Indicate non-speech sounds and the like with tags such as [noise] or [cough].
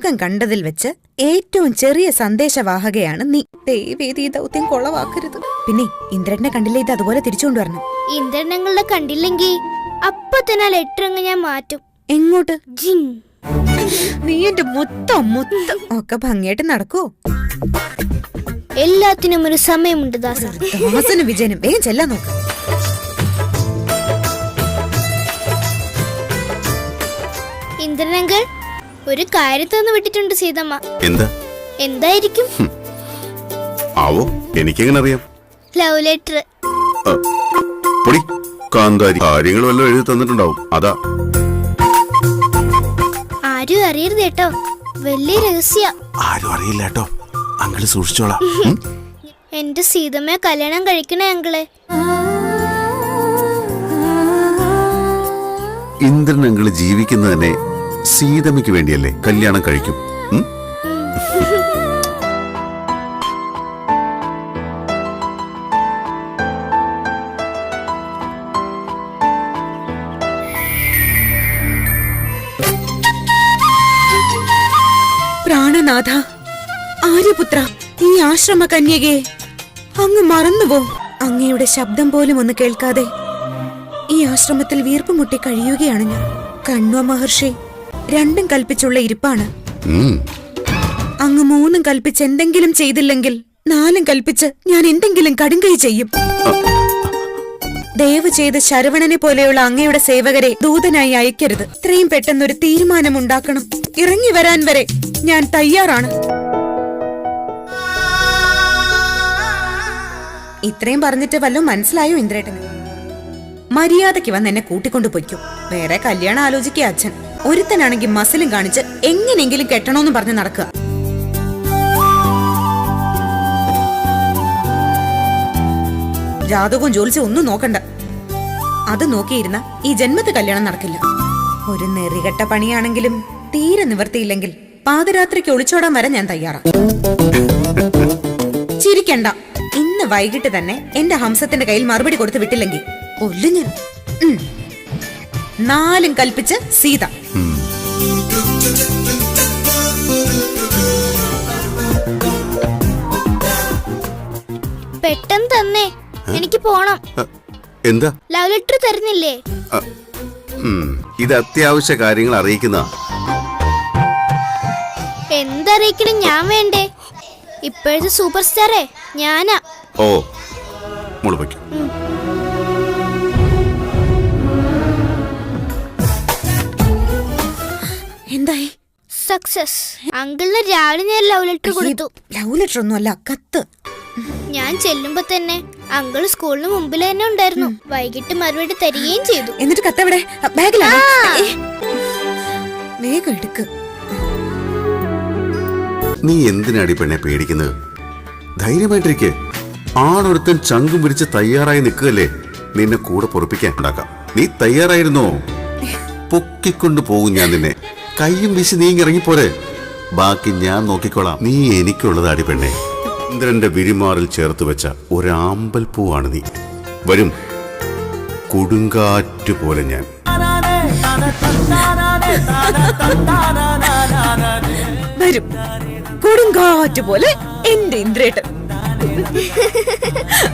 ലോകം കണ്ടതിൽ വെച്ച് ഏറ്റവും ചെറിയ സന്ദേശവാഹകയാണ് നീ. ദൈവേദി ദൗത്യം കൊളവാക്കരുത്. പിന്നെ ഇന്ദ്രനെ കണ്ടില്ലേ ഇത് അതുപോലെ തിരിച്ചുകൊണ്ടുവരണം ഇന്ദ്രനങ്ങളുടെ കണ്ടില്ലെങ്കിൽ അപ്പൊ തന്നെ ലെറ്റർ അങ്ങ് ഞാൻ മാറ്റും. എങ്ങോട്ട്? നീ എന്റെ മുത്തം മുത്തം. ഒക്കെ ഭംഗിയായിട്ട് നടക്കൂ. എല്ലാത്തിനും ഒരു സമയമുണ്ട് ദാസ. ദാസനും വിജയനും. വേഗം ചെല്ലാൻ നോക്ക്. ഇന്ദ്രനങ്ങൾ ഒരു കാര്യത്തൊന്ന് വിട്ടിട്ടുണ്ട് സീതമ്മ. എന്താ? എന്തായിരിക്കും? ആവോ എനിക്കെങ്ങനെ അറിയാം ലവ് ലെറ്റർ പൊടി കാന്താരി കാര്യങ്ങൾ വല്ലതും എഴുതി തന്നിട്ടുണ്ടാവും. അതാ. ആരും അറിയരുത് കേട്ടോ. വലിയ രഹസ്യ. ആരും അറിയില്ല കേട്ടോ. അങ്കിൾ സൂക്ഷിച്ചോളാം? എന്റെ സീതമ്മയെ കല്യാണം കഴിക്കണേ അങ്കിളെ. ഇന്ദ്രൻ അങ്കിൾ ജീവിക്കുന്നത് തന്നെ സീതമ്മയ്ക്ക് വേണ്ടിയല്ലേ? കല്യാണം കഴിക്കും? പ്രാണനാഥ ആര്യപുത്ര ഈ ആശ്രമ കന്യകയെ അങ്ങ് മറന്നുപോ അങ്ങയുടെ ശബ്ദം പോലും ഒന്ന് കേൾക്കാതെ ഈ ആശ്രമത്തിൽ വീർപ്പുമുട്ടി കഴിയുകയാണ് ഞാൻ. കണ്വ മഹർഷി രണ്ടും കൽപ്പിച്ചുള്ള ഇരിപ്പാണ്. അങ്ങ് മൂന്നും കൽപ്പിച്ച് എന്തെങ്കിലും ചെയ്തില്ലെങ്കിൽ നാലും കൽപ്പിച്ച് ഞാൻ എന്തെങ്കിലും കടുങ്കൈ ചെയ്യും. ദയവ് ചെയ്ത് ശരവണനെ പോലെയുള്ള അങ്ങയുടെ സേവകരെ ദൂതനായി അയക്കരുത്. ഇത്രയും പെട്ടെന്നൊരു തീരുമാനമുണ്ടാക്കണം. ഇറങ്ങി വരാൻ വരെ ഞാൻ തയ്യാറാണ്. ഇത്രയും പറഞ്ഞിട്ട് വല്ലതും മനസ്സിലായോ ഇന്ദ്രേട്ടന്? മര്യാദയ്ക്ക് വന്ന് എന്നെ കൂട്ടിക്കൊണ്ടു പൊയ്ക്കും. വേറെ കല്യാണം ആലോചിക്കുക അച്ഛൻ. ഒരുത്തനാണെങ്കിൽ മസിലും കാണിച്ച് എങ്ങനെയെങ്കിലും കെട്ടണമെന്ന് പറഞ്ഞ് നടക്കുക. ജാതകവും ജോലിച്ചും ഒന്നും നോക്കണ്ട. അത് നോക്കിയിരുന്ന ഈ ജന്മത്തെ കല്യാണം നടക്കില്ല. ഒരു നെറികെട്ട പണിയാണെങ്കിലും തീരെ നിവർത്തിയില്ലെങ്കിൽ പാതിരാത്രിക്ക് ഒളിച്ചോടാൻ വരെ ഞാൻ തയ്യാറാ. ചിരിക്കണ്ട. ഇന്ന് വൈകിട്ട് തന്നെ എന്റെ ഹംസത്തിന്റെ കയ്യിൽ മറുപടി കൊടുത്ത് വിട്ടില്ലെങ്കിൽ കൊല്ലും ഞാൻ നാലും കൽപ്പിച്ച് സീത. പെട്ടെന്ന് തന്നെ. എനിക്ക് പോണം. എന്താ? ലവ് ലെറ്റർ തരുന്നില്ലേ? ഇത് അത്യാവശ്യ കാര്യങ്ങൾ അറിയിക്കുന്ന. എന്തറിയിക്കണം ഞാൻ വേണ്ടേ? ഇപ്പോഴത്തെ സൂപ്പർ സ്റ്റാറേ ഞാനാ. ഓ മുളപ്പയ്ക്കും എന്തായി? സക്സസ് അങ്കിളിന് രാവിലെ ഞാൻ ലവ് ലെറ്റർ കൊടുത്തു. ലവ് ലെറ്റർ ഒന്നും അല്ല കത്ത് ഞാൻ ചെല്ലുമ്പോ തന്നെ അങ്കിൾ സ്കൂളിന് മുമ്പിൽ തന്നെ ഉണ്ടായിരുന്നു. വൈകിട്ട് മറുപടി തരികയും ചെയ്തു. എന്നിട്ട് കത്തെവിടെ? ബാഗിലാണ്? ആ. വേഗം എടുക്ക്. നീ എന്തിനാടി പെണ്ണെ പേടിക്കുന്നത്? ധൈര്യമായിട്ടിരിക്കെ. ആണൊരുത്തൻ ചങ്കും പിടിച്ച് തയ്യാറായി നിൽക്കുകല്ലേ നിന്നെ കൂടെ പൊറപ്പിക്കാൻ ഉണ്ടാക്കാം. നീ തയ്യാറായിരുന്നോ? പൊക്കിക്കൊണ്ട് പോകും ഞാൻ നിന്നെ. കയ്യും വീശി നീ ഇറങ്ങിപ്പോരെ. ബാക്കി ഞാൻ നോക്കിക്കോളാം. നീ എനിക്കുള്ളതാടി പെണ്ണേ. ഇന്ദ്രന്റെ വിരിമാറിൽ ചേർത്ത് വെച്ച ഒരാമ്പൽ പൂവാണ് നീ. വരും. കൊടുങ്കാറ്റ് പോലെ ഞാൻ. വരും. കൊടുങ്കാറ്റ് പോലെ എന്റെ ഇന്ദ്രേട്ടൻ. [laughs]